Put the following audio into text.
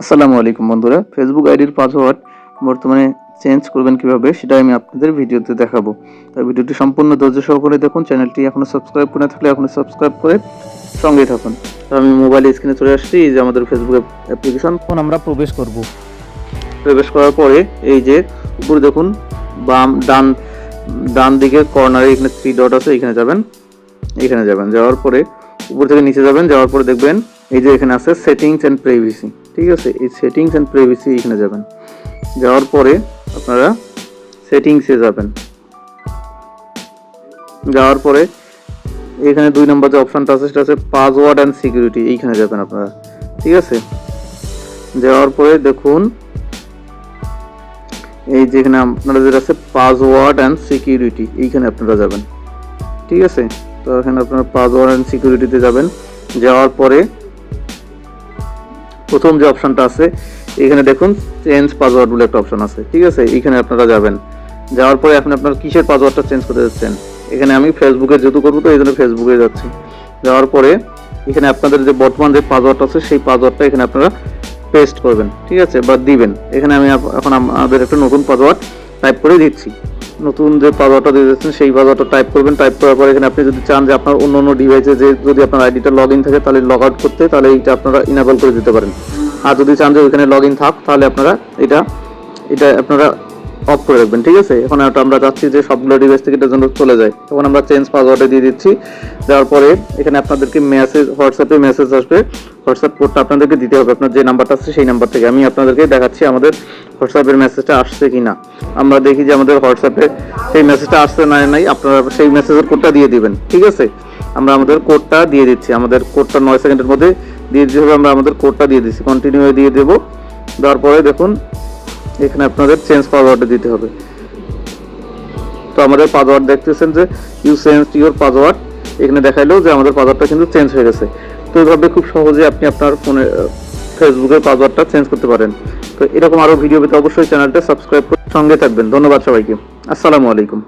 আসসালামু আলাইকুম বন্ধুরা। ফেসবুক আইডির পাসওয়ার্ড বর্তমানে চেঞ্জ করবেন কীভাবে সেটা আমি আপনাদের ভিডিওতে দেখাবো। তাই ভিডিওটি সম্পূর্ণ ধৈর্য সহকারে দেখুন। চ্যানেলটি এখনও সাবস্ক্রাইব করে না থাকলে এখনও সাবস্ক্রাইব করে সঙ্গে থাকুন। তো আমি মোবাইল স্ক্রিনে চলে আসছি এই যে আমাদের ফেসবুক অ্যাপ্লিকেশন এখন আমরা প্রবেশ করব। প্রবেশ করার পরে এই যে উপরে দেখুন বাম ডান ডান দিকে কর্নারে এখানে থ্রি ডট আছে এখানে যাবেন। এখানে যাবেন। যাওয়ার পরে উপর থেকে নিচে যাবেন। যাওয়ার পরে দেখবেন এই যে এখানে আছে সেটিংস অ্যান্ড প্রাইভেসি ঠিক আছে? এই সেটিংস অ্যান্ড প্রাইভেসি এখানে যাবেন। যাওয়ার পরে আপনারা সেটিংসে যাবেন। যাওয়ার পরে এখানে দুই নম্বর যে অপশনটা আছে, সেটা আছে পাসওয়ার্ড অ্যান্ড সিকিউরিটি এইখানে যাবেন আপনারা। ঠিক আছে? যাওয়ার পরে দেখুন, এই যেখানে আপনারা যেটা আছে পাসওয়ার্ড অ্যান্ড সিকিউরিটি এইখানে আপনারা যাবেন। ঠিক আছে? তো এখানে আপনারা পাসওয়ার্ড অ্যান্ড সিকিউরিটিতে যাবেন। যাওয়ার পরে প্রথম যে অপশনটা আছে, এখানে দেখুন চেঞ্জ পাসওয়ার্ড বলে একটা অপশন আছে, ঠিক আছে? এখানে আপনারা যাবেন। যাওয়ার পরে এখন আপনার কিসের পাসওয়ার্ডটা চেঞ্জ করতে যাচ্ছেন? এখানে আমি ফেসবুকে যেহেতু করব, তো এই জন্য ফেসবুকে যাচ্ছি। যাওয়ার পরে এখানে আপনাদের যে বর্তমান যে পাসওয়ার্ড আছে, সেই পাসওয়ার্ডটা এখানে আপনারা পেস্ট করবেন, ঠিক আছে? বা দিবেন। এখানে আমি এখন আমাদের একটা নতুন পাসওয়ার্ড টাইপ করে দিচ্ছি। নতুন যে পাসওয়ার্ডটা দিয়ে দিচ্ছেন সেই পাসওয়ার্ডটা টাইপ করবেন। টাইপ করার পরে এখানে আপনি যদি চান যে আপনার অন্য অন্য ডিভাইসে যে যদি আপনার আইডিটা লগ ইন থাকে, তাহলে লগ আউট করতে, তাহলে এইটা আপনারা ইনাবল করে দিতে পারেন। আর যদি চান যে ওইখানে লগ ইন থাক, তাহলে আপনারা এটা এটা আপনারা অফ করে রাখবেন, ঠিক আছে? এখন আমরা চাচ্ছি যে সবগুলো ডিভাইস থেকে এটা যেন চলে যায়। তখন আমরা চেঞ্জ পাসওয়ার্ডে দিয়ে দিচ্ছি। দেওয়ার পরে এখানে আপনাদেরকে মেসেজ হোয়াটসঅ্যাপে মেসেজ আসবে। হোয়াটসঅ্যাপ কোডটা আপনাদেরকে দিতে হবে। আপনার যে নাম্বারটা আছে, সেই নাম্বার থেকে আমি আপনাদেরকে দেখাচ্ছি আমাদের হোয়াটসঅ্যাপের মেসেজটা আসছে কি না আমরা দেখি যে আমাদের হোয়াটসঅ্যাপে সেই মেসেজটা আসছে না, নাই, আপনারা সেই মেসেজের কোডটা দিয়ে দিবেন, ঠিক আছে? আমরা আমাদের কোডটা দিয়ে দিচ্ছি, আমাদের কোডটা নয় সেকেন্ডের মধ্যে দিয়ে দিতে হবে, আমরা আমাদের কোডটা দিয়ে দিচ্ছি কন্টিনিউ দিয়ে দেবো। দেওয়ার পরে দেখুন, এখানে আপনাদের চেঞ্জ পাসওয়ার্ডটা দিতে হবে। তো আমাদের পাসওয়ার্ড দেখতেছেন যে ইউ চেঞ্জ ইউর পাসওয়ার্ড এখানে দেখাইলো যে আমাদের পাসওয়ার্ডটা কিন্তু চেঞ্জ হয়ে গেছে। তো এইভাবে খুব সহজে আপনি আপনার ফোনে ফেসবুকের পাসওয়ার্ডটা চেঞ্জ করতে পারেন। তো এরকম আরও ভিডিও পেতে অবশ্যই চ্যানেলটা সাবস্ক্রাইব করে সঙ্গে থাকবেন। ধন্যবাদ সবাইকে। আসসালামু আলাইকুম।